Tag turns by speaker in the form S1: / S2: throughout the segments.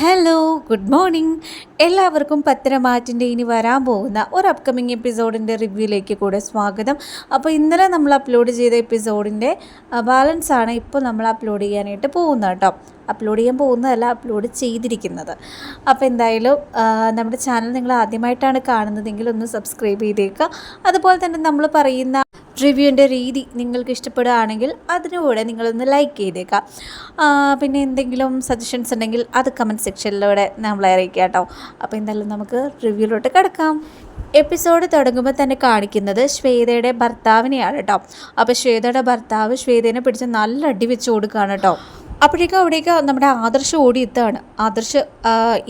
S1: Hello good morning എല്ലാവർക്കും പത്തരമാറ്റിന്റെ ഇനി വരാൻ പോകുന്ന ഒരു അപ്കമിങ് എപ്പിസോഡിന്റെ റിവ്യൂയിലേക്ക് കൂടെ സ്വാഗതം. അപ്പോൾ ഇന്നലെ നമ്മൾ അപ്ലോഡ് ചെയ്ത എപ്പിസോഡിന്റെ ബാലൻസ് ആണ് ഇപ്പോൾ നമ്മൾ അപ്ലോഡ് ചെയ്യാനായിട്ട് പോകുന്നത് കേട്ടോ. അപ്ലോഡ് ചെയ്യാൻ പോകുന്നതല്ല അപ്ലോഡ് ചെയ്തിരിക്കുന്നത്. അപ്പോൾ എന്തായാലും നമ്മുടെ ചാനൽ നിങ്ങൾ ആദ്യമായിട്ടാണ് കാണുന്നതെങ്കിൽ ഒന്ന് സബ്സ്ക്രൈബ് ചെയ്തേക്കുക. അതുപോലെ തന്നെ നമ്മൾ പറയുന്ന റിവ്യൂവിന്റെ രീതി നിങ്ങൾക്ക് ഇഷ്ടപ്പെടുകയാണെങ്കിൽ അതിനുകൂടെ നിങ്ങളൊന്ന് ലൈക്ക് ചെയ്തേക്കാം പിന്നെ എന്തെങ്കിലും സജഷൻസ് ഉണ്ടെങ്കിൽ അത് കമന്റ് സെക്ഷനിലൂടെ നമ്മളെ അറിയിക്കുക കേട്ടോ. അപ്പോൾ എന്തായാലും നമുക്ക് റിവ്യൂലോട്ട് കിടക്കാം. എപ്പിസോഡ് തുടങ്ങുമ്പോൾ തന്നെ കാണിക്കുന്നത് ശ്വേതയുടെ ഭർത്താവിനെയാണ് കേട്ടോ. അപ്പോൾ ശ്വേതയുടെ ഭർത്താവ് ശ്വേതേനെ പിടിച്ച് നല്ല അടി വെച്ച് കൊടുക്കുകയാണ് കേട്ടോ. അപ്പോഴേക്കും അവിടേക്ക് നമ്മുടെ ആദർശ് ഓടി എത്തുകയാണ് ആദർശ്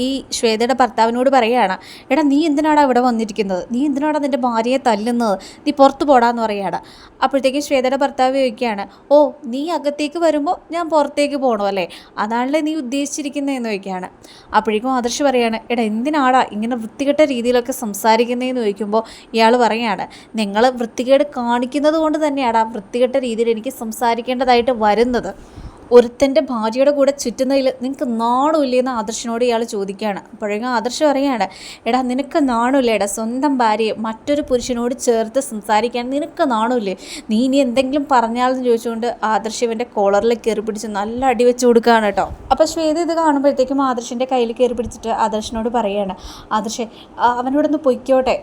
S1: ഈ ശ്വേതയുടെ ഭർത്താവിനോട് പറയുകയാണ് എടാ നീ എന്തിനാടാ ഇവിടെ വന്നിരിക്കുന്നത്? നീ എന്തിനാടാ നിന്റെ ഭാര്യയെ തല്ലുന്നത്? നീ പുറത്ത് പോടാന്ന് പറയുകയാണ്. അപ്പോഴത്തേക്കും ശ്വേതയുടെ ഭർത്താവ് ചോദിക്കുകയാണ് ഓ നീ അകത്തേക്ക് വരുമ്പോൾ ഞാൻ പുറത്തേക്ക് പോകണോ അല്ലേ? അതാണല്ലേ നീ ഉദ്ദേശിച്ചിരിക്കുന്നതെന്ന് ചോദിക്കുകയാണ്. അപ്പോഴേക്കും ആദർശ് പറയുകയാണ് എടാ എന്തിനാടാ ഇങ്ങനെ വൃത്തികെട്ട രീതിയിലൊക്കെ സംസാരിക്കുന്നതെന്ന് ചോദിക്കുമ്പോൾ ഇയാൾ പറയുകയാണ് നിങ്ങൾ വൃത്തികേട് കാണിക്കുന്നത് കൊണ്ട് തന്നെയാണ് ആ വൃത്തികെട്ട രീതിയിൽ എനിക്ക് സംസാരിക്കേണ്ടതായിട്ട് വരുന്നത്. ഒരുത്തന്റെ ഭാര്യയുടെ കൂടെ ചുറ്റുന്നതിൽ നിനക്ക് നാണമില്ലേന്ന് ആദർശനോട് ഇയാൾ ചോദിക്കുകയാണ്. അപ്പോഴേക്കും ആദർശം അറിയാണ് എടാ നിനക്ക് നാണമില്ലേ? എടാ സ്വന്തം ഭാര്യയെ മറ്റൊരു പുരുഷനോട് ചേർത്ത് സംസാരിക്കാൻ നിനക്ക് നാണമില്ലേ? നീ ഇനി എന്തെങ്കിലും പറഞ്ഞാലെന്ന് ചോദിച്ചുകൊണ്ട് ആദർശ് ഇവന്റെ കോളറിൽ കയറി പിടിച്ച് നല്ല അടി വെച്ച് കൊടുക്കുകയാണ് കേട്ടോ. അപ്പോൾ ശ്വേത ഇത് കാണുമ്പോഴത്തേക്കും ആദർശിന്റെ കയ്യിൽ കയറി പിടിച്ചിട്ട് ആദർശനോട് പറയുകയാണ് ആദർശേ അവനോടൊന്ന് പൊയ്ക്കോട്ടെ.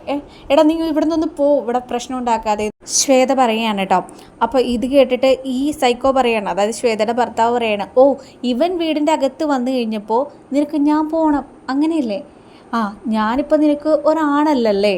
S1: എടാ നീ ഇവിടെ നിന്ന് പോ. ഇവിടെ പ്രശ്നം ഉണ്ടാക്കാതെ ശ്വേത പറയുകയാണ് കേട്ടോ. അപ്പോൾ ഇത് കേട്ടിട്ട് ഈ സൈക്കോ പറയാണ്. അതായത് ശ്വേതയുടെ ഭർത്താവ് പറയാണ് ഓ ഇവൻ വീടിന്റെ അകത്ത് വന്നു കഴിഞ്ഞപ്പോൾ നിനക്ക് ഞാൻ പോകണം അങ്ങനെയല്ലേ? ആ ഞാനിപ്പോൾ നിനക്ക് ഒരാണല്ലല്ലേ?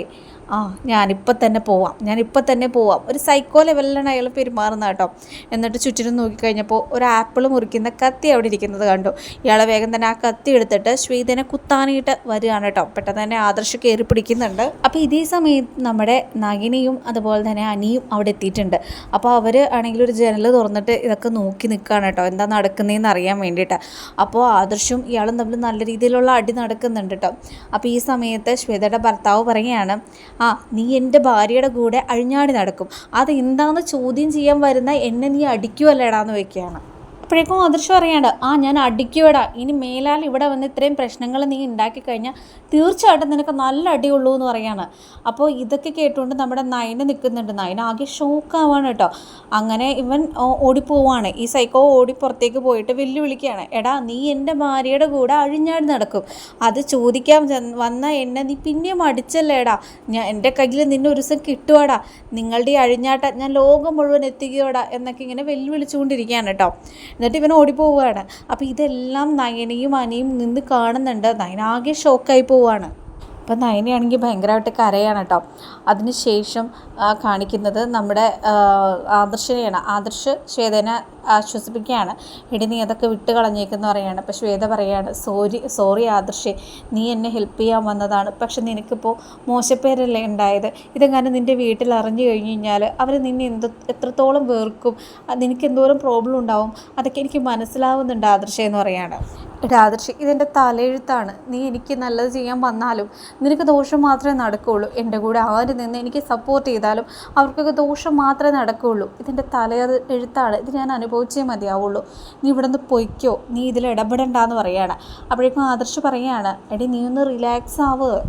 S1: ആ ഞാനിപ്പോൾ തന്നെ പോവാം. ഞാനിപ്പോൾ തന്നെ പോവാം. ഒരു സൈക്കോ ലെവലിലാണ് അയാൾ പെരുമാറുന്നത് കേട്ടോ. എന്നിട്ട് ചുറ്റിനും നോക്കിക്കഴിഞ്ഞപ്പോൾ ഒരു ആപ്പിൾ മുറിക്കുന്ന കത്തി അവിടെ ഇരിക്കുന്നത് കണ്ടു. ഇയാളെ വേഗം തന്നെ ആ കത്തി എടുത്തിട്ട് ശ്വേതനെ കുത്താനായിട്ട് വരികയാണ് കേട്ടോ. പെട്ടെന്ന് തന്നെ ആദർശ് കയറി പിടിക്കുന്നുണ്ട്. അപ്പോൾ ഇതേ സമയത്ത് നമ്മുടെ നഗിനിയും അതുപോലെ തന്നെ അനിയും അവിടെ എത്തിയിട്ടുണ്ട്. അപ്പോൾ അവർ ആണെങ്കിൽ ഒരു ജനൽ തുറന്നിട്ട് ഇതൊക്കെ നോക്കി നിൽക്കുകയാണ് കേട്ടോ. എന്താ നടക്കുന്നതെന്ന് അറിയാൻ വേണ്ടിയിട്ട്. അപ്പോൾ ആദർശും ഇയാളും തമ്മിൽ നല്ല രീതിയിലുള്ള അടി നടക്കുന്നുണ്ട് കേട്ടോ. അപ്പോൾ ഈ സമയത്ത് ശ്വേതയുടെ ഭർത്താവ് പറയുകയാണ് ആ നീ എന്റെ ഭാര്യയുടെ കൂടെ അഴിഞ്ഞാടി നടക്കും. അത് എന്താണെന്ന് ചോദ്യം ചെയ്യാൻ വരുന്ന എന്നെ നീ അടിക്കുമല്ലേടാന്ന് വെക്കുകയാണ്. അപ്പോഴേക്കും അദൃശ്യം അറിയാണ്ട് ആ ഞാൻ അടിക്കുവടാ. ഇനി മേലാൽ ഇവിടെ വന്ന് ഇത്രയും പ്രശ്നങ്ങൾ നീ ഉണ്ടാക്കി കഴിഞ്ഞാൽ തീർച്ചയായിട്ടും നിനക്ക് നല്ല അടിയുള്ളൂ എന്ന് പറയാണ്. അപ്പോൾ ഇതൊക്കെ കേട്ടുകൊണ്ട് നമ്മുടെ നയന് നിൽക്കുന്നുണ്ട്. നയന ആകെ ഷോക്കാവാണ് കേട്ടോ. അങ്ങനെ ഇവൻ ഓടി ഓടിപ്പോവാണ്. ഈ സൈക്കോ ഓടി പുറത്തേക്ക് പോയിട്ട് വെല്ലുവിളിക്കുകയാണ്. എടാ നീ എന്റെ ഭാര്യയുടെ കൂടെ അഴിഞ്ഞാട് നടക്കും. അത് ചോദിക്കാൻ വന്ന എന്നെ നീ പിന്നെയും അടിച്ചല്ലേടാ. ഞാൻ എന്റെ കയ്യിൽ നിന്നെ ഒരു ദിവസം കിട്ടുവാടാ. നിങ്ങളുടെ ഈ അഴിഞ്ഞാട്ട ഞാൻ ലോകം മുഴുവൻ എത്തിക്കുകയോടാ എന്നൊക്കെ ഇങ്ങനെ വെല്ലുവിളിച്ചുകൊണ്ടിരിക്കുകയാണ് കേട്ടോ. എന്നിട്ട് ഇവൻ ഓടിപ്പോവുകയാണ്. അപ്പോൾ ഇതെല്ലാം നയനയും അനിയും നിന്ന് കാണുന്നുണ്ട്. നയന ആകെ ഷോക്കായി പോവുകയാണ്. അപ്പം നയനയാണെങ്കിൽ ഭയങ്കരമായിട്ട് കരയാണ് കേട്ടോ അതിനുശേഷം കാണിക്കുന്നത് നമ്മുടെ ആദർശനെയാണ്. ആദർശ് ശ്വേതനെ ആശ്വസിപ്പിക്കുകയാണ്. എടി നീ അതൊക്കെ വിട്ട് കളഞ്ഞേക്കെന്ന് പറയാണ് അപ്പോൾ ശ്വേത പറയാണ് സോറി സോറി ആദർശേ നീ എന്നെ ഹെൽപ്പ് ചെയ്യാൻ വന്നതാണ്. പക്ഷെ നിനക്കിപ്പോൾ മോശപ്പേരല്ലേ ഉണ്ടായത്. ഇതെങ്ങാനും നിന്റെ വീട്ടിൽ അറിഞ്ഞു കഴിഞ്ഞു കഴിഞ്ഞാൽ അവർ നിന്നെ എന്ത് എത്രത്തോളം വെറുക്കും. നിനക്ക് എന്തോരം പ്രോബ്ലം ഉണ്ടാവും. അതൊക്കെ എനിക്ക് മനസ്സിലാവുന്നുണ്ട് ആദർശേ എന്ന് പറയാണ് ആദർശി ഇതെന്റെ തലയെഴുത്താണ്. നീ എനിക്ക് നല്ലത് ചെയ്യാൻ വന്നാലും നിനക്ക് ദോഷം മാത്രമേ നടക്കുകയുള്ളൂ. എന്റെ കൂടെ ആര് നിന്ന് എനിക്ക് സപ്പോർട്ട് ചെയ്താലും അവർക്കൊക്കെ ദോഷം മാത്രമേ നടക്കുകയുള്ളൂ. ഇതിന്റെ തല എഴുത്താണ്. ഇത് ഞാൻ അനുഭവിച്ചേ മതിയാവുള്ളൂ. നീ ഇവിടെ നിന്ന് പൊയ്ക്കോ. നീ ഇതിൽ ഇടപെടണ്ടെന്ന് പറയാണ്. അപ്പോഴേക്കും ആദർശ് പറയാണ് എടി നീ ഒന്ന് റിലാക്സ് ആവ്.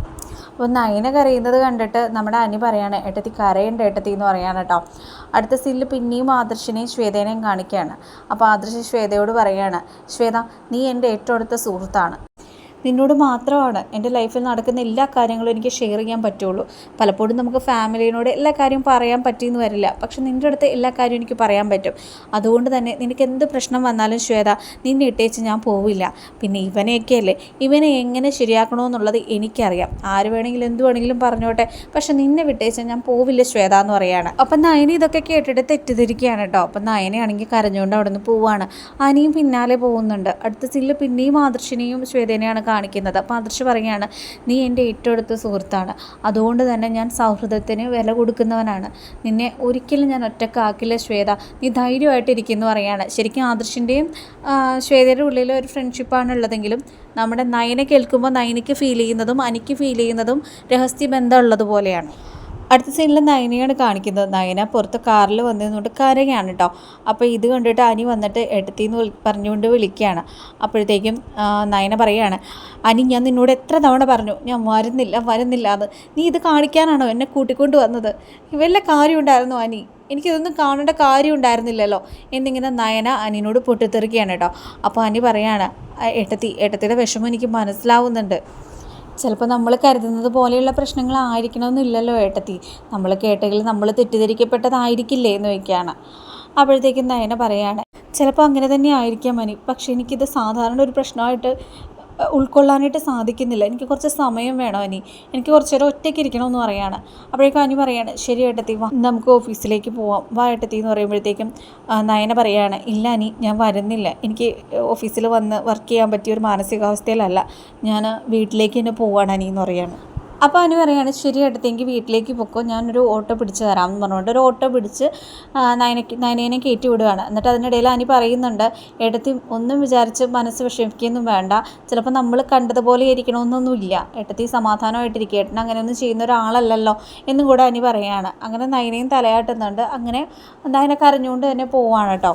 S1: അപ്പോൾ നയന കരയുന്നത് കണ്ടിട്ട് നമ്മുടെ അനി പറയാണ് ഏട്ടത്തി കരയുണ്ട് ഏട്ടത്തി എന്ന് പറയാണ് കേട്ടോ. അടുത്ത സീനിൽ പിന്നെയും ആദർശിനെയും ശ്വേതേനെയും കാണിക്കുകയാണ്. അപ്പോൾ ആദർശ് ശ്വേതയോട് പറയാണ് ശ്വേത നീ എന്റെ ഏറ്റവും അടുത്ത സുഹൃത്താണ്. നിന്നോട് മാത്രമാണ് എന്റെ ലൈഫിൽ നടക്കുന്ന എല്ലാ കാര്യങ്ങളും എനിക്ക് ഷെയർ ചെയ്യാൻ പറ്റുള്ളൂ. പലപ്പോഴും നമുക്ക് ഫാമിലിനോട് എല്ലാ കാര്യവും പറയാൻ പറ്റിയെന്ന് വരില്ല. പക്ഷെ നിന്റെ അടുത്ത് എല്ലാ കാര്യവും എനിക്ക് പറയാൻ പറ്റും. അതുകൊണ്ട് തന്നെ നിനക്ക് എന്ത് പ്രശ്നം വന്നാലും ശ്വേത നിന്നെ ഇട്ടേച്ച് ഞാൻ പോവില്ല. പിന്നെ ഇവനെയൊക്കെ അല്ലേ? ഇവനെ എങ്ങനെ ശരിയാക്കണമെന്നുള്ളത് എനിക്കറിയാം. ആര് വേണമെങ്കിലും എന്ത് വേണമെങ്കിലും പറഞ്ഞോട്ടെ. പക്ഷെ നിന്നെ വിട്ടേച്ച് ഞാൻ പോവില്ല ശ്വേത എന്ന് പറയാണ്. അപ്പം നയന ഇതൊക്കെ കേട്ടിട്ട് തെറ്റിദ്ധരിക്കുകയാണ് കേട്ടോ. അപ്പം നയനയാണെങ്കിൽ കരഞ്ഞുകൊണ്ട് അവിടെ നിന്ന് പോവാണ്. അനിയും പിന്നാലെ പോകുന്നുണ്ട്. അടുത്ത സില്ല് പിന്നെയും ആദർശിനെയും ശ്വേതനെയാണ് കാണിക്കുന്നത്. അപ്പോൾ ആദർശ് പറയുകയാണ് നീ എന്റെ ഏറ്റവും അടുത്ത സുഹൃത്താണ്. അതുകൊണ്ട് തന്നെ ഞാൻ സൗഹൃദത്തിന് വില കൊടുക്കുന്നവനാണ്. നിന്നെ ഒരിക്കലും ഞാൻ ഒറ്റക്കാക്കില്ല ശ്വേത. നീ ധൈര്യമായിട്ടിരിക്കുന്നു പറയുകയാണ് ശരിക്കും ആദർശിന്റെയും ശ്വേതയുടെ ഉള്ളിൽ ഒരു ഫ്രണ്ട്ഷിപ്പാണ് ഉള്ളതെങ്കിലും നമ്മുടെ നയനെ കേൾക്കുമ്പോൾ നയനയ്ക്ക് ഫീൽ ചെയ്യുന്നതും അനിക്ക് ഫീൽ ചെയ്യുന്നതും രഹസ്യ ബന്ധം ഉള്ളതുപോലെയാണ് അടുത്ത സീനിൽ നയനയാണ് കാണിക്കുന്നത്. നയന പുറത്ത് കാറിൽ വന്നിരുന്നുകൊണ്ട് കരയാണ് കേട്ടോ അപ്പോൾ ഇത് കണ്ടിട്ട് അനി വന്നിട്ട് എടുത്തിന്ന് വിളി പറഞ്ഞുകൊണ്ട് വിളിക്കുകയാണ്. അപ്പോഴത്തേക്കും നയന പറയുകയാണ് അനി ഞാൻ നിന്നോട് എത്ര തവണ പറഞ്ഞു ഞാൻ വരുന്നില്ല വരുന്നില്ല അത് നീ ഇത് കാണിക്കാനാണോ എന്നെ കൂട്ടിക്കൊണ്ട് വന്നത്? വല്ല കാര്യമുണ്ടായിരുന്നു അനി? എനിക്കിതൊന്നും കാണേണ്ട കാര്യം ഉണ്ടായിരുന്നില്ലല്ലോ. എന്നിങ്ങനെ നയന അനിനോട് പൊട്ടിത്തെറിക്കുകയാണ് കേട്ടോ അപ്പോൾ അനി പറയാണ് എട്ടത്തി ഏട്ടത്തി ഏട്ടത്തിയുടെ വിഷമം എനിക്ക് മനസ്സിലാവുന്നുണ്ട്. ചിലപ്പോൾ നമ്മൾ കരുതുന്നത് പോലെയുള്ള പ്രശ്നങ്ങളായിരിക്കണമെന്നില്ലല്ലോ ഏട്ടത്തി. നമ്മൾ കേട്ടെങ്കിൽ നമ്മൾ തെറ്റിദ്ധരിക്കപ്പെട്ടതായിരിക്കില്ലേ എന്ന് വയ്ക്കുകയാണ് അപ്പോഴത്തേക്കും നയന പറയാണ് ചിലപ്പോൾ അങ്ങനെ തന്നെ ആയിരിക്കാം മനി പക്ഷേ എനിക്കിത് സാധാരണ ഒരു പ്രശ്നമായിട്ട് ഉൾക്കൊള്ളാനായിട്ട് സാധിക്കുന്നില്ല. എനിക്ക് കുറച്ച് സമയം വേണം അനി എനിക്ക് കുറച്ച് നേരം ഒറ്റയ്ക്ക് ഇരിക്കണമെന്ന് പറയാണ്. അപ്പോഴേക്കും അനി പറയാണ് ശരി ഏട്ടത്തി നമുക്ക് ഓഫീസിലേക്ക് പോവാം. വാ ഏട്ടത്തി എന്ന് പറയുമ്പോഴത്തേക്കും നയന പറയാണ് ഇല്ല അനി ഞാൻ വരുന്നില്ല. എനിക്ക് ഓഫീസിൽ വന്ന് വർക്ക് ചെയ്യാൻ പറ്റിയ ഒരു മാനസികാവസ്ഥയിലല്ല. ഞാൻ വീട്ടിലേക്ക് തന്നെ പോവാണ് അനി എന്ന് പറയാണ്. അപ്പോൾ അനു പറയുകയാണ് ശരി അടുത്തെങ്കിൽ വീട്ടിലേക്ക് പൊക്കോ. ഞാനൊരു ഓട്ടോ പിടിച്ച് എന്ന് പറഞ്ഞുകൊണ്ട്. ഒരു ഓട്ടോ പിടിച്ച് നയനയ്ക്ക് നയനേനെ കയറ്റി വിടുകയാണ് എന്നിട്ട് അതിനിടയിൽ അനി പറയുന്നുണ്ട് ഏട്ടത്തി ഒന്നും വിചാരിച്ച് മനസ്സ് വിഷമിക്കുകയൊന്നും വേണ്ട. ചിലപ്പോൾ നമ്മൾ കണ്ടതുപോലെ ഇരിക്കണമെന്നൊന്നുമില്ല ഏട്ടത്തി സമാധാനമായിട്ടിരിക്കുക ഏട്ടൻ അങ്ങനെയൊന്നും ചെയ്യുന്ന ഒരാളല്ലല്ലോ എന്നും കൂടെ അനി പറയുകയാണ് അങ്ങനെ നയനയും തലയാട്ടുന്നുണ്ട്. അങ്ങനെ നയന കരഞ്ഞുകൊണ്ട് തന്നെ പോവാണ് കേട്ടോ.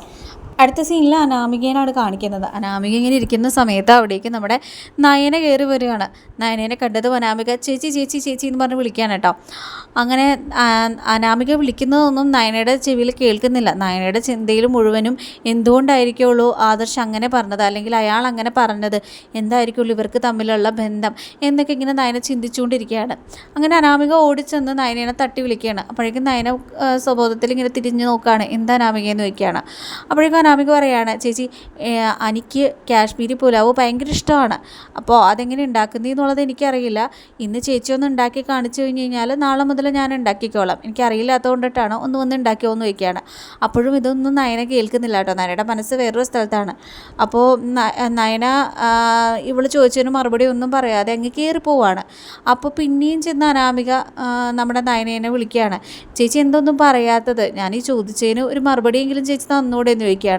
S1: അടുത്ത സീനിൽ അനാമികേനാണ് കാണിക്കുന്നത്. അനാമിക ഇങ്ങനെ ഇരിക്കുന്ന സമയത്ത് അവിടേക്ക് നമ്മുടെ നയന കയറി വരികയാണ്. നയനേനെ കണ്ടതും അനാമിക ചേച്ചി ചേച്ചി ചേച്ചി എന്ന് പറഞ്ഞ് വിളിക്കുകയാണ് കേട്ടോ. അങ്ങനെ അനാമിക വിളിക്കുന്നതൊന്നും നയനയുടെ ചെവിയിൽ കേൾക്കുന്നില്ല. നയനയുടെ ചിന്തയിൽ മുഴുവനും എന്തുകൊണ്ടായിരിക്കുള്ളൂ ആദർശ് അങ്ങനെ പറഞ്ഞത്? അല്ലെങ്കിൽ അയാൾ അങ്ങനെ പറഞ്ഞത്? എന്തായിരിക്കുള്ളൂ ഇവർക്ക് തമ്മിലുള്ള ബന്ധം? എന്നൊക്കെ ഇങ്ങനെ നയന ചിന്തിച്ചുകൊണ്ടിരിക്കുകയാണ്. അങ്ങനെ അനാമിക ഓടിച്ചെന്ന് നയനേനെ തട്ടി വിളിക്കുകയാണ്. അപ്പോഴേക്കും നയന സ്വബോധത്തിൽ ഇങ്ങനെ തിരിഞ്ഞു നോക്കുകയാണ്. എന്താ അനാമിക എന്ന് വയ്ക്കുകയാണ് അപ്പോഴേക്കും അനാമിക പറയാണ് ചേച്ചി എനിക്ക് കാശ്മീരി പുലാവ് ഭയങ്കര ഇഷ്ടമാണ്. അപ്പോൾ അതെങ്ങനെ ഉണ്ടാക്കുന്നത് എന്നുള്ളത് എനിക്കറിയില്ല. ഇന്ന് ചേച്ചി ഒന്ന് ഉണ്ടാക്കി കാണിച്ചു കഴിഞ്ഞ് കഴിഞ്ഞാൽ നാളെ മുതൽ ഞാൻ ഉണ്ടാക്കിക്കോളാം. എനിക്കറിയില്ലാത്തതുകൊണ്ടിട്ടാണ് ഒന്ന് വന്ന് ഉണ്ടാക്കിയോ എന്ന് ചോദിക്കുകയാണ് അപ്പോഴും ഇതൊന്നും നയന കേൾക്കുന്നില്ല കേട്ടോ. നയനയുടെ മനസ്സ് വേറൊരു സ്ഥലത്താണ്. അപ്പോൾ നയന ഇവൾ ചോദിച്ചതിന് മറുപടി ഒന്നും പറയാതെ അങ്ങ് കയറി പോവാണ്. അപ്പോൾ പിന്നെയും ചെന്ന് അനാമിക നമ്മുടെ നയനേനെ വിളിക്കുകയാണ് ചേച്ചി എന്തൊന്നും പറയാത്തത്? ഞാൻ ഈ ചോദിച്ചതിന് ഒരു മറുപടിയെങ്കിലും ചേച്ചി തന്നൂടെ? എന്ന് ചോദിക്കുകയാണ്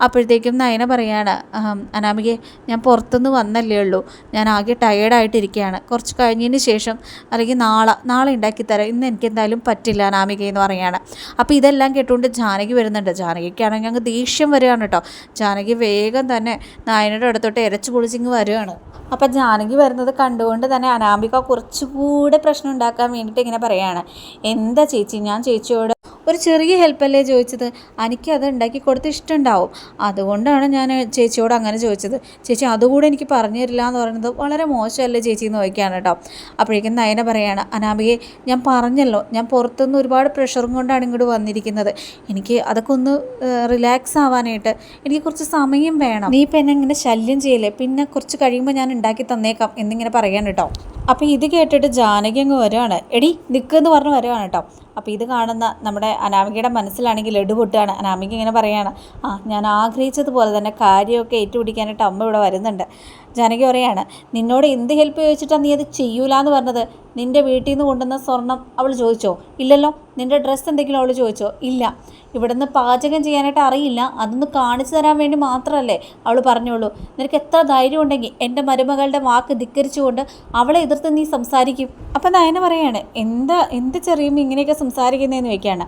S1: അപ്പോഴത്തേക്കും നയന പറയാണ് "ആം, അനാമികെ ഞാൻ പുറത്തുനിന്ന് വന്നല്ലേ ഉള്ളൂ. ഞാൻ ആകെ ടയേർഡായിട്ടിരിക്കുകയാണ് കുറച്ച് കഴിഞ്ഞതിന് ശേഷം അല്ലെങ്കിൽ നാളെ നാളെ ഉണ്ടാക്കിത്തരാം ഇന്ന് എനിക്ക് എന്തായാലും പറ്റില്ല അനാമിക എന്ന് പറയാണ്. അപ്പോൾ ഇതെല്ലാം കേട്ടുകൊണ്ട് ജാനകി വരുന്നുണ്ട്. ജാനകിക്കാണെങ്കിൽ അങ്ങ് ദേഷ്യം വരികയാണ് കേട്ടോ. ജാനകി വേഗം തന്നെ നായനയുടെ അടുത്തോട്ട് ഇരച്ചു പൊളിച്ചിങ്ങ് വരികയാണ് അപ്പം ജാനകി വരുന്നത് കണ്ടുകൊണ്ട് തന്നെ അനാമിക കുറച്ചുകൂടെ പ്രശ്നം ഉണ്ടാക്കാൻ വേണ്ടിയിട്ട് ഇങ്ങനെ പറയുകയാണ് എന്താ ചേച്ചി? ഞാൻ ചേച്ചിയോട് ഒരു ചെറിയ ഹെൽപ്പല്ലേ ചോദിച്ചത്? എനിക്ക് അത് ഉണ്ടാക്കി കൊടുത്ത് ഇഷ്ടമുണ്ടാവും അതുകൊണ്ടാണ് ഞാൻ ചേച്ചിയോട് അങ്ങനെ ചോദിച്ചത്. ചേച്ചി അതുകൂടെ എനിക്ക് പറഞ്ഞു തരില്ല എന്ന് പറയുന്നത് വളരെ മോശമല്ലേ ചേച്ചി എന്ന് ചോദിക്കുകയാണ് കേട്ടോ. അപ്പോഴേക്കും നയന പറയാണ് അനാമികയെ ഞാൻ പറഞ്ഞല്ലോ ഞാൻ പുറത്തുനിന്ന് ഒരുപാട് പ്രഷറും കൊണ്ടാണ് ഇങ്ങോട്ട് വന്നിരിക്കുന്നത്. എനിക്ക് അതൊക്കെ ഒന്ന് റിലാക്സ് ആവാനായിട്ട് എനിക്ക് കുറച്ച് സമയം വേണം. നീ ഇപ്പം എന്നെ ഇങ്ങനെ ശല്യം ചെയ്യല്ലേ? പിന്നെ കുറച്ച് കഴിയുമ്പോൾ ഞാൻ ഉണ്ടാക്കി തന്നേക്കാം എന്നിങ്ങനെ പറയാൻ കേട്ടോ. അപ്പോൾ ഇത് കേട്ടിട്ട് ജാനകി അങ്ങ് വരുവാണ് എടി നിൽക്കുമെന്ന് പറഞ്ഞ് വരുവാണ് കേട്ടോ. അപ്പോൾ ഇത് കാണുന്ന നമ്മുടെ അനാമികയുടെ മനസ്സിലാണെങ്കിൽ ലഡു പൊട്ടുകയാണ് അനാമിക ഇങ്ങനെ പറയുകയാണ് ആ ഞാൻ ആഗ്രഹിച്ചതുപോലെ തന്നെ കാര്യമൊക്കെ ഏറ്റുപിടിക്കാനായിട്ട് അമ്മ ഇവിടെ വരുന്നുണ്ട്. ജാനകി പറയാണ് നിന്നോട് എന്ത് ഹെൽപ്പ് ചോദിച്ചിട്ടാണ് നീ അത് ചെയ്യൂലെന്ന് പറഞ്ഞത്? നിന്റെ വീട്ടിൽ നിന്ന് കൊണ്ടുവന്ന സ്വർണം അവൾ ചോദിച്ചോ? ഇല്ലല്ലോ നിന്റെ ഡ്രസ്സ് എന്തെങ്കിലും അവൾ ചോദിച്ചോ? ഇല്ല. ഇവിടുന്ന് പാചകം ചെയ്യാനായിട്ട് അറിയില്ല. അതൊന്ന് കാണിച്ചു തരാൻ വേണ്ടി മാത്രമല്ലേ അവൾ പറഞ്ഞോളൂ നിനക്ക് എത്ര ധൈര്യം ഉണ്ടെങ്കിൽ എന്റെ മരുമകളുടെ വാക്ക് ധിക്കരിച്ചുകൊണ്ട് അവളെ എതിർത്ത് നീ സംസാരിക്കും. അപ്പം നയന പറയാണ് എന്താ എന്ത് ചെറിയും ഇങ്ങനെയൊക്കെ സംസാരിക്കുന്നതെന്ന് ചോദിക്കുകയാണ്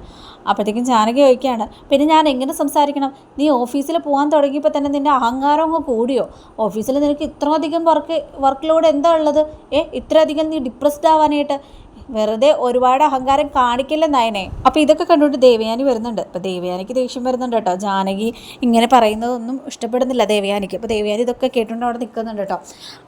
S1: അപ്പോഴത്തേക്കും ജാനകി ചോദിക്കുകയാണ് പിന്നെ ഞാൻ എങ്ങനെ സംസാരിക്കണം? നീ ഓഫീസിൽ പോകാൻ തുടങ്ങിയപ്പോൾ തന്നെ നിന്റെ അഹങ്കാരം അങ്ങ് കൂടിയോ? ഓഫീസിൽ നിനക്ക് ഇത്രയധികം വർക്ക് വർക്ക് ലോഡ് എന്താ ഉള്ളത്? ഏ ഇത്രയധികം നീ ഡിപ്രസ്ഡ് ആവാനായിട്ട് വെറുതെ ഒരുപാട് അഹങ്കാരം കാണിക്കില്ല നയനെ. അപ്പോൾ ഇതൊക്കെ കണ്ടുകൊണ്ട് ദേവയാനി വരുന്നുണ്ട്. അപ്പോൾ ദേവയാനിക്ക് ദേഷ്യം വരുന്നുണ്ട് കേട്ടോ. ജാനകി ഇങ്ങനെ പറയുന്നതൊന്നും ഇഷ്ടപ്പെടുന്നില്ല ദേവയാനിക്ക്. അപ്പോൾ ദേവയാനി ഇതൊക്കെ കേട്ടുകൊണ്ട് അവിടെ നിൽക്കുന്നുണ്ട് കേട്ടോ.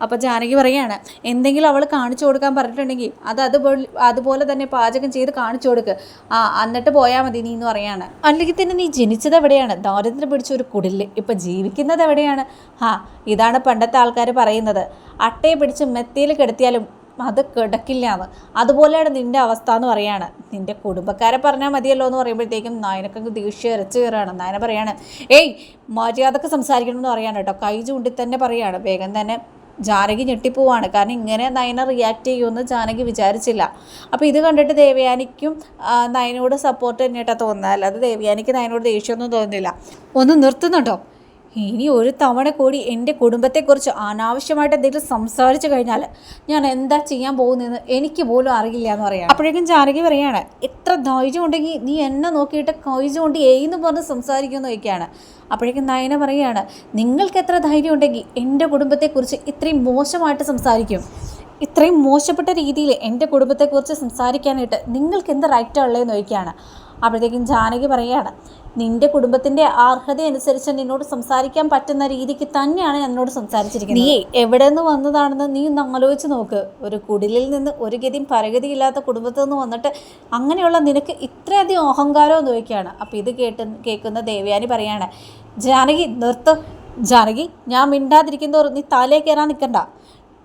S1: അപ്പോൾ ജാനകി പറയാണ് എന്തെങ്കിലും അവൾ കാണിച്ചു കൊടുക്കാൻ പറഞ്ഞിട്ടുണ്ടെങ്കിൽ അത് അതുപോലെ അതുപോലെ തന്നെ പാചകം ചെയ്ത് കാണിച്ചു കൊടുക്ക്. ആ എന്നിട്ട് പോയാൽ മതി നീ എന്ന് പറയാണ്. അല്ലെങ്കിൽ തന്നെ നീ ജനിച്ചത് എവിടെയാണ്? ദാരിദ്ര്യം പിടിച്ച ഒരു കുടിൽ. ഇപ്പം ജീവിക്കുന്നത് എവിടെയാണ്? ആ ഇതാണ് പണ്ടത്തെ ആൾക്കാർ പറയുന്നത്. അട്ടയെ പിടിച്ച് മെത്തയിൽ കിടത്തിയാലും അത് കിടക്കില്ല എന്ന് അതുപോലെയാണ് നിന്റെ അവസ്ഥ എന്ന് പറയാണ്. നിന്റെ കുടുംബക്കാരെ പറഞ്ഞാൽ മതിയല്ലോ എന്ന് പറയുമ്പോഴത്തേക്കും നായനക്കങ്ങ് ദേഷ്യം ഇരച്ചു കയറാണ് നായന പറയാണ് ഏയ് മര്യാദയ്ക്ക് സംസാരിക്കണം എന്ന് പറയാണ് കേട്ടോ. കൈ ചൂണ്ടി തന്നെ പറയാണ്. വേഗം തന്നെ ജാനകി ഞെട്ടിപ്പോവാണ്. കാരണം ഇങ്ങനെ നയന റിയാക്ട് ചെയ്യുമെന്ന് ജാനകി വിചാരിച്ചില്ല. അപ്പോൾ ഇത് കണ്ടിട്ട് ദേവയാനിക്കും നയനോട് സപ്പോർട്ട് തന്നെയായിട്ടാണ് തോന്നുന്നത്. അല്ലാതെ ദേവയാനിക്ക് നയനോട് ദേഷ്യമൊന്നും തോന്നുന്നില്ല. ഒന്ന് നിർത്തുന്നുണ്ടോ? ഇനി ഒരു തവണ കൂടി എന്റെ കുടുംബത്തെക്കുറിച്ച് അനാവശ്യമായിട്ട് എന്തെങ്കിലും സംസാരിച്ചു കഴിഞ്ഞാൽ ഞാൻ എന്താ ചെയ്യാൻ പോകുന്നതെന്ന് എനിക്ക് പോലും അറിയില്ല എന്ന് പറയാം. അപ്പോഴേക്കും ജാനകി പറയാണ് എത്ര ധൈര്യം ഉണ്ടെങ്കിൽ നീ എന്നെ നോക്കിയിട്ട് കൈജ് കൊണ്ട് ഏന്ന് പറഞ്ഞ് സംസാരിക്കുമെന്ന് ചോദിക്കുകയാണ്. അപ്പോഴേക്കും നയന പറയുകയാണ് നിങ്ങൾക്ക് എത്ര ധൈര്യം ഉണ്ടെങ്കിൽ എന്റെ കുടുംബത്തെക്കുറിച്ച് ഇത്രയും മോശമായിട്ട് സംസാരിക്കും. ഇത്രയും മോശപ്പെട്ട രീതിയിൽ എന്റെ കുടുംബത്തെക്കുറിച്ച് സംസാരിക്കാനായിട്ട് നിങ്ങൾക്ക് എന്ത് റൈറ്റാണ് ഉള്ളതെന്ന് ചോദിക്കുകയാണ്. അപ്പോഴത്തേക്കും ജാനകി പറയുകയാണ് നിന്റെ കുടുംബത്തിന്റെ അർഹത അനുസരിച്ച് നിന്നോട് സംസാരിക്കാൻ പറ്റുന്ന രീതിക്ക് തന്നെയാണ് എന്നോട് സംസാരിച്ചിരിക്കുന്നത്. നീ എവിടെ നിന്ന് വന്നതാണെന്ന് നീ ഒന്ന് ആലോചിച്ച് നോക്ക്. ഒരു കുടിലിൽ നിന്ന് ഒരു ഗതിയും പരഗതിയില്ലാത്ത കുടുംബത്തിൽ നിന്ന് വന്നിട്ട് അങ്ങനെയുള്ള നിനക്ക് ഇത്രയധികം അഹങ്കാരം എന്ന് ചോദിക്കുകയാണ്. അപ്പോൾ ഇത് കേട്ട് കേൾക്കുന്ന ദേവയാനി പറയാണ് ജാനകി നിർത്ത്. ജാനകി ഞാൻ മിണ്ടാതിരിക്കുന്നതോറും നീ തലേ കയറാൻ നിൽക്കണ്ട.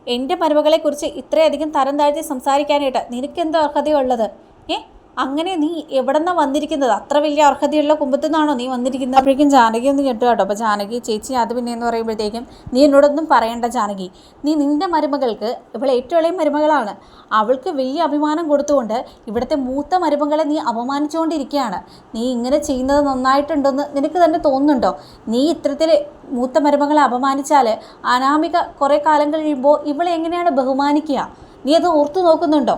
S1: എന്റെ മരുമകളെക്കുറിച്ച് ഇത്രയധികം തരം താഴ്ത്തി സംസാരിക്കാനായിട്ട് നിനക്കെന്തോ അർഹതയുള്ളത്? ഏ? അങ്ങനെ നീ എവിടെന്നാ വന്നിരിക്കുന്നത്? അത്ര വലിയ അർഹതയുള്ള കുമ്പത്തു നിന്നാണോ നീ വന്നിരിക്കുന്നത്? അപ്പോഴേക്കും ജാനകി ഒന്ന് കേട്ടു കേട്ടോ. അപ്പോൾ ജാനകി ചേച്ചി അത് പിന്നെ എന്ന് പറയുമ്പോഴത്തേക്കും നീ എന്നോടൊന്നും പറയേണ്ട ജാനകി. നീ നിന്റെ മരുമകൾക്ക് ഇവൾ ഏറ്റവും ഇളയ മരുമകളാണ്. അവൾക്ക് വലിയ അഭിമാനം കൊടുത്തുകൊണ്ട് ഇവിടുത്തെ മൂത്ത മരുമകളെ നീ അപമാനിച്ചുകൊണ്ടിരിക്കുകയാണ്. നീ ഇങ്ങനെ ചെയ്യുന്നത് നന്നായിട്ടുണ്ടെന്ന് നിനക്ക് തന്നെ തോന്നുന്നുണ്ടോ? നീ ഇത്തരത്തിൽ മൂത്ത മരുമകളെ അപമാനിച്ചാൽ അനാമിക കുറേ കാലം കഴിയുമ്പോൾ ഇവളെ എങ്ങനെയാണ് ബഹുമാനിക്കുക? നീ അത് ഓർത്തു നോക്കുന്നുണ്ടോ?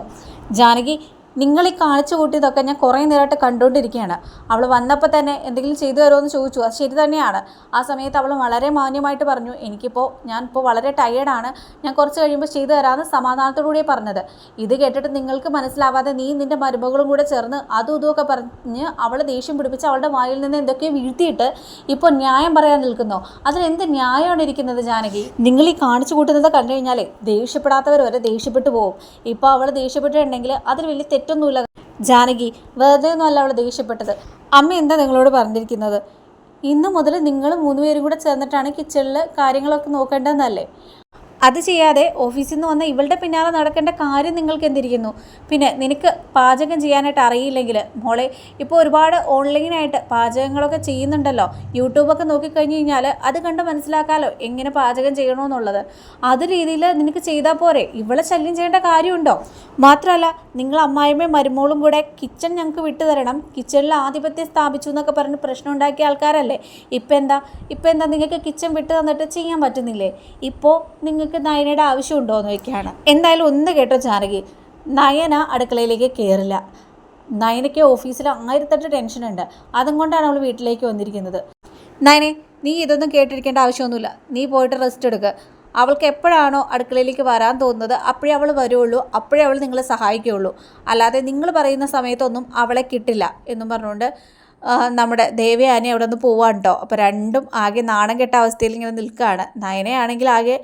S1: ജാനകി നിങ്ങൾ ഈ കാണിച്ചു കൂട്ടിയതൊക്കെ ഞാൻ കുറേ നേരമായിട്ട് കണ്ടുകൊണ്ടിരിക്കുകയാണ്. അവൾ വന്നപ്പോൾ തന്നെ എന്തെങ്കിലും ചെയ്തു തരുമോ ചോദിച്ചു. അത് ശരി തന്നെയാണ്. ആ സമയത്ത് അവൾ വളരെ മാന്യമായിട്ട് പറഞ്ഞു എനിക്കിപ്പോൾ ഞാൻ ഇപ്പോൾ വളരെ ടയേർഡാണ് ഞാൻ കുറച്ച് കഴിയുമ്പോൾ ചെയ്തു തരാമെന്ന് സമാധാനത്തോടുകൂടി പറഞ്ഞത്. ഇത് കേട്ടിട്ട് നിങ്ങൾക്ക് മനസ്സിലാവാതെ നീ നിന്റെ മരുമകളും കൂടെ ചേർന്ന് അതും ഇതുമൊക്കെ പറഞ്ഞ് അവളെ ദേഷ്യം പിടിപ്പിച്ച് അവളുടെ വായിൽ നിന്ന് എന്തൊക്കെയോ വീഴ്ത്തിയിട്ട് ഇപ്പോൾ ന്യായം പറയാൻ നിൽക്കുന്നോ? അതിലെന്ത് ന്യായമാണ് ഇരിക്കുന്നത് ജാനകി? നിങ്ങൾ ഈ കാണിച്ചു കൂട്ടുന്നത് കണ്ടു കഴിഞ്ഞാൽ ദേഷ്യപ്പെടാത്തവർ വരെ ദേഷ്യപ്പെട്ടു പോകും. ഇപ്പോൾ അവൾ ദേഷ്യപ്പെട്ടിട്ടുണ്ടെങ്കിൽ അതിൽ വലിയ തെറ്റൊന്നുമില്ല. ജാനകി വെറുതെ ഒന്നുമല്ല അവൾ ദേഷ്യപ്പെട്ടത്. അമ്മ എന്താ നിങ്ങളോട് പറഞ്ഞിരിക്കുന്നത്? ഇന്നു മുതൽ നിങ്ങൾ മൂന്നുപേരും കൂടെ ചേർന്നിട്ടാണ് കിച്ചണിൽ കാര്യങ്ങളൊക്കെ നോക്കേണ്ടതെന്നല്ലേ? അത് ചെയ്യാതെ ഓഫീസിൽ നിന്ന് വന്ന ഇവളുടെ പിന്നാലെ നടക്കേണ്ട കാര്യം നിങ്ങൾക്ക് എന്തിരിക്കുന്നു? പിന്നെ നിനക്ക് പാചകം ചെയ്യാനായിട്ട് അറിയില്ലെങ്കിൽ മോളെ ഇപ്പോൾ ഒരുപാട് ഓൺലൈനായിട്ട് പാചകങ്ങളൊക്കെ ചെയ്യുന്നുണ്ടല്ലോ. യൂട്യൂബൊക്കെ നോക്കിക്കഴിഞ്ഞ് കഴിഞ്ഞാൽ അത് കണ്ട് മനസ്സിലാക്കാമല്ലോ എങ്ങനെ പാചകം ചെയ്യണമെന്നുള്ളത് അത് രീതിയിൽ നിനക്ക് ചെയ്താൽ പോരെ. ഇവളെ ശല്യം ചെയ്യേണ്ട കാര്യമുണ്ടോ? മാത്രമല്ല നിങ്ങൾ അമ്മായിമ്മയും മരുമോളും കൂടെ കിച്ചൺ ഞങ്ങൾക്ക് വിട്ടു തരണം. കിച്ചണിൽ ആധിപത്യം സ്ഥാപിച്ചു എന്നൊക്കെ പറഞ്ഞ് പ്രശ്നം ഉണ്ടാക്കിയ ആൾക്കാരല്ലേ? ഇപ്പം എന്താ? ഇപ്പം എന്താ നിങ്ങൾക്ക് കിച്ചൺ വിട്ടു തന്നിട്ട് ചെയ്യാൻ പറ്റുന്നില്ലേ? ഇപ്പോൾ നിങ്ങൾക്ക് നയനയുടെ ആവശ്യമുണ്ടോ എന്ന് ചോദിക്കുകയാണ്. എന്തായാലും ഒന്ന് കേട്ടോ ജാനകി നയന അടുക്കളയിലേക്ക് കയറില്ല നയനയ്ക്ക് ഓഫീസിൽ ആയിരത്തെട്ട് ടെൻഷനുണ്ട് അതും കൊണ്ടാണ് അവൾ വീട്ടിലേക്ക് വന്നിരിക്കുന്നത്. നയനെ നീ ഇതൊന്നും കേട്ടിരിക്കേണ്ട ആവശ്യമൊന്നുമില്ല. നീ പോയിട്ട് റെസ്റ്റ് എടുക്കുക അവൾക്ക് എപ്പോഴാണോ അടുക്കളയിലേക്ക് വരാൻ തോന്നുന്നത് അപ്പോഴേ അവൾ വരുള്ളൂ. അപ്പോഴേ അവൾ നിങ്ങളെ സഹായിക്കുകയുള്ളൂ. അല്ലാതെ നിങ്ങൾ പറയുന്ന സമയത്തൊന്നും അവളെ കിട്ടില്ല എന്നും പറഞ്ഞുകൊണ്ട് നമ്മുടെ ദേവയാനി അവിടെ നിന്ന് പോവാൻ കേട്ടോ അപ്പോൾ രണ്ടും ആകെ നാണം കെട്ട അവസ്ഥയിൽ ഇങ്ങനെ നിൽക്കുകയാണ് നയനയാണെങ്കിൽ ആകെ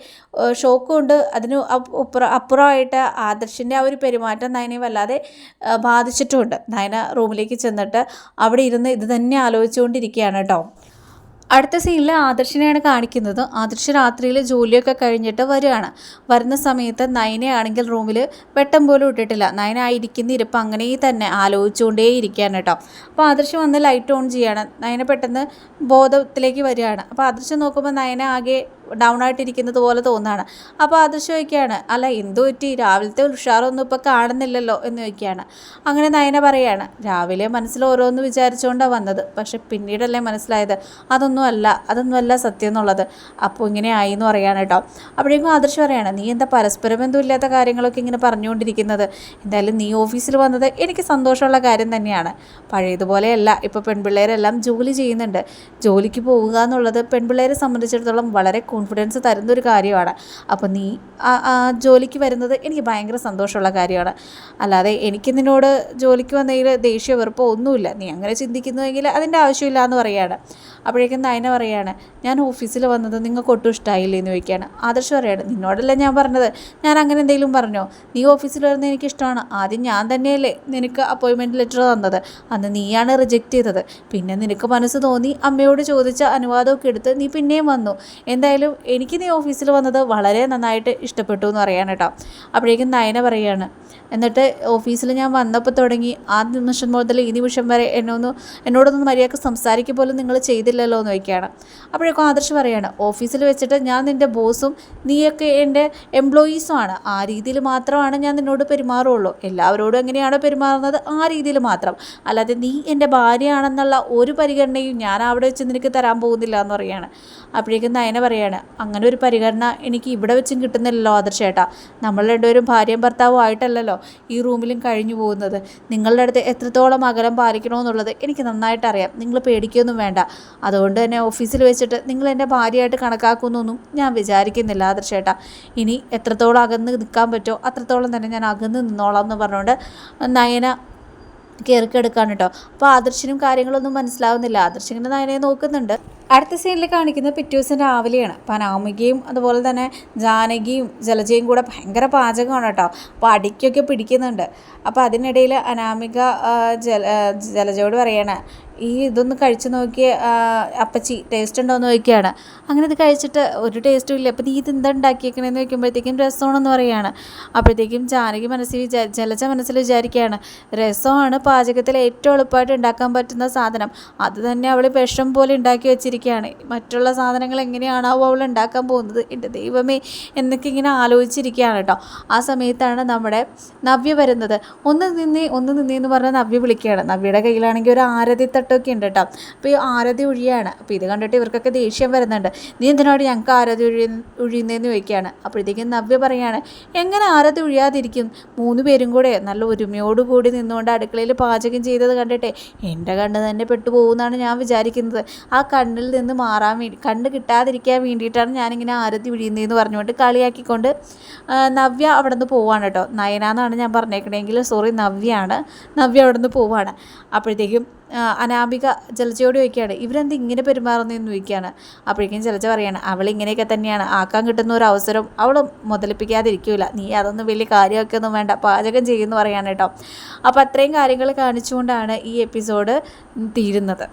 S1: ഷോക്കും ഉണ്ട്. അതിന് അപ്പ് അപ്പുറം അപ്പുറമായിട്ട് ആദർശിന്റെ ആ ഒരു പെരുമാറ്റം നയനെ വല്ലാതെ ബാധിച്ചിട്ടുമുണ്ട് നയന റൂമിലേക്ക് ചെന്നിട്ട് അവിടെ ഇരുന്ന് ഇത് തന്നെ ആലോചിച്ചുകൊണ്ടിരിക്കുകയാണ് കേട്ടോ അടുത്ത സീനിൽ ആദർശിനെയാണ് കാണിക്കുന്നത്. ആദർശ് രാത്രിയിൽ ജോലിയൊക്കെ കഴിഞ്ഞിട്ട് വരികയാണ്. വരുന്ന സമയത്ത് നയനയാണെങ്കിൽ റൂമിൽ വെട്ടം പോലും ഇട്ടിട്ടില്ല. നയന ആ ഇരിക്കുന്ന ഇരിപ്പ് അങ്ങനെ തന്നെ ആലോചിച്ചുകൊണ്ടേ ഇരിക്കുകയാണ് കേട്ടോ. അപ്പോൾ ആദർശ് വന്ന് ലൈറ്റ് ഓൺ ചെയ്യാണ്. നയന പെട്ടെന്ന് ബോധത്തിലേക്ക് വരികയാണ്. അപ്പോൾ ആദർശ് നോക്കുമ്പോൾ നയന ആകെ ഡൗൺ ആയിട്ടിരിക്കുന്നത് പോലെ തോന്നുകയാണ് അപ്പോൾ അത് ചോദിക്കുകയാണ് അല്ല എന്തു പറ്റി? രാവിലത്തെ ഉഷാറൊന്നും ഇപ്പോൾ കാണുന്നില്ലല്ലോ? എന്ന് ചോദിക്കുകയാണ്. അങ്ങനെ നയന പറയാണ് രാവിലെ മനസ്സിൽ ഓരോന്ന് വിചാരിച്ചുകൊണ്ടാണ് വന്നത്. പക്ഷെ പിന്നീടല്ലേ മനസ്സിലായത്. അതൊന്നും അതൊന്നുമല്ല അതൊന്നും അല്ല സത്യം എന്നുള്ളത്. അപ്പോൾ ഇങ്ങനെ ആയി എന്ന് പറയാണ് കേട്ടോ. അപ്പോഴേക്കും ആദർശ് പറയാണ് നീ എന്താ പരസ്പര ബന്ധമില്ലാത്ത കാര്യങ്ങളൊക്കെ ഇങ്ങനെ പറഞ്ഞുകൊണ്ടിരിക്കുന്നത്? എന്തായാലും നീ ഓഫീസിൽ വന്നത് എനിക്ക് സന്തോഷമുള്ള കാര്യം തന്നെയാണ്. പഴയതുപോലെയല്ല ഇപ്പോൾ പെൺപിള്ളേരെല്ലാം ജോലി ചെയ്യുന്നുണ്ട്. ജോലിക്ക് പോവുക എന്നുള്ളത് പെൺപിള്ളേരെ സംബന്ധിച്ചിടത്തോളം വളരെ കോൺഫിഡൻസ് തരുന്ന ഒരു കാര്യമാണ്. അപ്പോൾ നീ ആ ജോലിക്ക് വരുന്നത് എനിക്ക് ഭയങ്കര സന്തോഷമുള്ള കാര്യമാണ്. അല്ലാതെ എനിക്ക് നിന്നോട് ജോലിക്ക് വന്നതിൽ ദേഷ്യ വെറുപ്പോ ഒന്നുമില്ല. നീ അങ്ങനെ ചിന്തിക്കുന്നുവെങ്കിൽ അതിന്റെ ആവശ്യമില്ല എന്ന് പറയുകയാണ് അപ്പോഴേക്കും നയന പറയാണ് ഞാൻ ഓഫീസിൽ വന്നത് നിങ്ങൾക്ക് ഒട്ടും ഇഷ്ടമായില്ലേ എന്ന് ചോദിക്കുകയാണ്. ആദർശ് പറയാണ് നിന്നോടല്ല ഞാൻ പറഞ്ഞത്? ഞാൻ അങ്ങനെ എന്തെങ്കിലും പറഞ്ഞോ? നീ ഓഫീസിൽ വരുന്നത് എനിക്ക് ഇഷ്ടമാണ്. ആദ്യം ഞാൻ തന്നെയല്ലേ നിനക്ക് അപ്പോയിൻമെന്റ് ലെറ്റർ തന്നത്. അന്ന് നീയാണ് റിജക്റ്റ് ചെയ്തത്. പിന്നെ നിനക്ക് മനസ്സ് തോന്നി അമ്മയോട് ചോദിച്ച അനുവാദമൊക്കെ എടുത്ത് നീ പിന്നെയും വന്നു. എന്തായാലും എന്തായാലും എനിക്ക് നീ ഓഫീസിൽ വന്നത് വളരെ നന്നായിട്ട് ഇഷ്ടപ്പെട്ടു എന്ന് പറയാണ് കേട്ടോ. അപ്പോഴേക്കും നയന പറയാണ് എന്നിട്ട് ഓഫീസിൽ ഞാൻ വന്നപ്പോൾ തുടങ്ങി ആ നിമിഷം മുതൽ ഈ നിമിഷം വരെ എന്നൊന്ന് എന്നോടൊന്നും മര്യാദയ്ക്ക് സംസാരിക്കുക പോലും നിങ്ങൾ ചെയ്തില്ലല്ലോ എന്ന് വയ്ക്കുകയാണ്. അപ്പോഴേക്കും ആദർശ് പറയാണ് ഓഫീസിൽ വെച്ചിട്ട് ഞാൻ നിന്റെ ബോസും നീയൊക്കെ എന്റെ എംപ്ലോയീസും ആണ്. ആ രീതിയിൽ മാത്രമാണ് ഞാൻ നിന്നോട് പെരുമാറുള്ളൂ. എല്ലാവരോടും എങ്ങനെയാണോ പെരുമാറുന്നത് ആ രീതിയിൽ മാത്രം. അല്ലാതെ നീ എന്റെ ഭാര്യയാണെന്നുള്ള ഒരു പരിഗണനയും ഞാൻ അവിടെ വെച്ച് നിനക്ക് തരാൻ പോകുന്നില്ല എന്ന് പറയുകയാണ്. അപ്പോഴേക്കും നയന പറയാണ് അങ്ങനെ ഒരു പരിഗണന എനിക്ക് ഇവിടെ വെച്ചും കിട്ടുന്നില്ലല്ലോ ആദർശേട്ടാ. നമ്മൾ രണ്ടുപേരും ഭാര്യയും ഭർത്താവും ആയിട്ടല്ലല്ലോ ഈ റൂമിലും കഴിഞ്ഞു പോകുന്നത്. നിങ്ങളുടെ അടുത്ത് എത്രത്തോളം അകലം പാലിക്കണമെന്നുള്ളത് എനിക്ക് നന്നായിട്ട് അറിയാം നിങ്ങൾ പേടിക്കുകയൊന്നും വേണ്ട. അതുകൊണ്ട് തന്നെ ഓഫീസിൽ വെച്ചിട്ട് നിങ്ങൾ എന്റെ ഭാര്യയായിട്ട് കണക്കാക്കുന്നൊന്നും ഞാൻ വിചാരിക്കുന്നില്ല ആദർശേട്ടാ. ഇനി എത്രത്തോളം അകന്ന് നിൽക്കാൻ പറ്റുമോ അത്രത്തോളം തന്നെ ഞാൻ അകന്ന് നിന്നോളാം എന്ന് പറഞ്ഞുകൊണ്ട് നയന കയറിക്കെടുക്കാണ് കേട്ടോ. അപ്പോൾ ആദർശിനും കാര്യങ്ങളൊന്നും മനസ്സിലാവുന്നില്ല. ആദർശ് ഇങ്ങനെ നയനെ നോക്കുന്നുണ്ട്. അടുത്ത സീനിൽ കാണിക്കുന്നത് പിറ്റേ ദിവസം രാവിലെയാണ്. അപ്പോൾ അനാമികയും അതുപോലെ തന്നെ ജാനകിയും ജലജയും കൂടെ ഭയങ്കര പാചകമാണ് കേട്ടോ. അപ്പോൾ അടിക്കൊക്കെ പിടിക്കുന്നുണ്ട്. അപ്പോൾ അതിനിടയിൽ അനാമിക ജല ജലജയോട് പറയാണ് ഈ ഇതൊന്ന് കഴിച്ചു നോക്കിയ അപ്പച്ചി ടേസ്റ്റ് ഉണ്ടോ എന്ന് ചോദിക്കുകയാണ്. അങ്ങനെ ഇത് കഴിച്ചിട്ട് ഒരു ടേസ്റ്റും ഇല്ല. അപ്പം നീ എന്താ ഉണ്ടാക്കിയേക്കണേന്ന് ചോദിക്കുമ്പോഴത്തേക്കും രസമാണെന്ന് പറയുകയാണ്. അപ്പോഴത്തേക്കും ജാനകി മനസ്സിൽ വിചാ ജലജ മനസ്സിൽ വിചാരിക്കുകയാണ് രസമാണ് പാചകത്തിൽ ഏറ്റവും എളുപ്പമായിട്ട് ഉണ്ടാക്കാൻ പറ്റുന്ന സാധനം. അത് തന്നെ അവൾ വിഷം പോലെ ഉണ്ടാക്കി വെച്ചിരിക്കുകയാണ്. മറ്റുള്ള സാധനങ്ങൾ എങ്ങനെയാണാവോ അവൾ ഉണ്ടാക്കാൻ പോകുന്നത്? എന്റെ ദൈവമേ എന്നൊക്കെ ഇങ്ങനെ ആലോചിച്ചിരിക്കുകയാണ് കേട്ടോ. ആ സമയത്താണ് നമ്മുടെ നവ്യ വരുന്നത്. ഒന്ന് നിന്നേ ഒന്ന് നിന്നേ എന്ന് പറഞ്ഞാൽ നവ്യ വിളിക്കുകയാണ്. നവ്യയുടെ കയ്യിലാണെങ്കിൽ ഒരു ആരതി തട്ടൊക്കെ ഉണ്ട് കേട്ടോ. അപ്പോൾ ഈ ആരതി ഒഴിയാണ് അപ്പോൾ ഇത് കണ്ടിട്ട് ഇവർക്കൊക്കെ ദേഷ്യം വരുന്നുണ്ട്. നീ എന്തിനോട് ഞങ്ങൾക്ക് ആരതി ഒഴി ഒഴിയുന്നതെന്ന് ചോദിക്കുകയാണ്. അപ്പോഴത്തേക്കും നവ്യ പറയാണ് എങ്ങനെ ആരതി ഒഴിയാതിരിക്കും മൂന്ന് പേരും കൂടെ നല്ല ഒരുമയോടുകൂടി നിന്നുകൊണ്ട് അടുക്കളയിൽ പാചകം ചെയ്തത് കണ്ടിട്ടെ എന്റെ കണ്ണ് തന്നെ പെട്ടുപോകുമെന്നാണ് ഞാൻ വിചാരിക്കുന്നത്. ആ കണ്ണിൽ നിന്ന് മാറാൻ വേണ്ടി കണ്ണ് കിട്ടാതിരിക്കാൻ വേണ്ടിയിട്ടാണ് ഞാനിങ്ങനെ ആരതി ഒഴിയുന്നതെന്ന് പറഞ്ഞുകൊണ്ട് കളിയാക്കിക്കൊണ്ട് നവ്യ അവിടെ നിന്ന് പോവാണ് കേട്ടോ. നയന എന്നാണ് ഞാൻ പറഞ്ഞേക്കണമെങ്കിൽ സോറി നവ്യാണ് നവ്യ അവിടെ നിന്ന് പോവാണ്. അപ്പോഴത്തേക്കും അനാമിക ജലജയോട് ഇവരെന്ത് ഇങ്ങനെ പെരുമാറുന്നതെന്ന് ചോദിക്കുകയാണ്. അപ്പോഴേക്കും ജലജ പറയാണ് അവൾ ഇങ്ങനെയൊക്കെ തന്നെയാണ്. ആക്കാൻ കിട്ടുന്ന ഒരു അവസരം അവൾ മുതലിപ്പിക്കാതിരിക്കില്ല നീ അതൊന്നും വലിയ കാര്യമൊക്കെ ഒന്നും വേണ്ട. പാചകം ചെയ്യുമെന്ന് പറയാണ് കേട്ടോ. അപ്പോൾ അത്രയും കാര്യങ്ങൾ കാണിച്ചുകൊണ്ടാണ് ഈ എപ്പിസോഡ് തീരുന്നത്.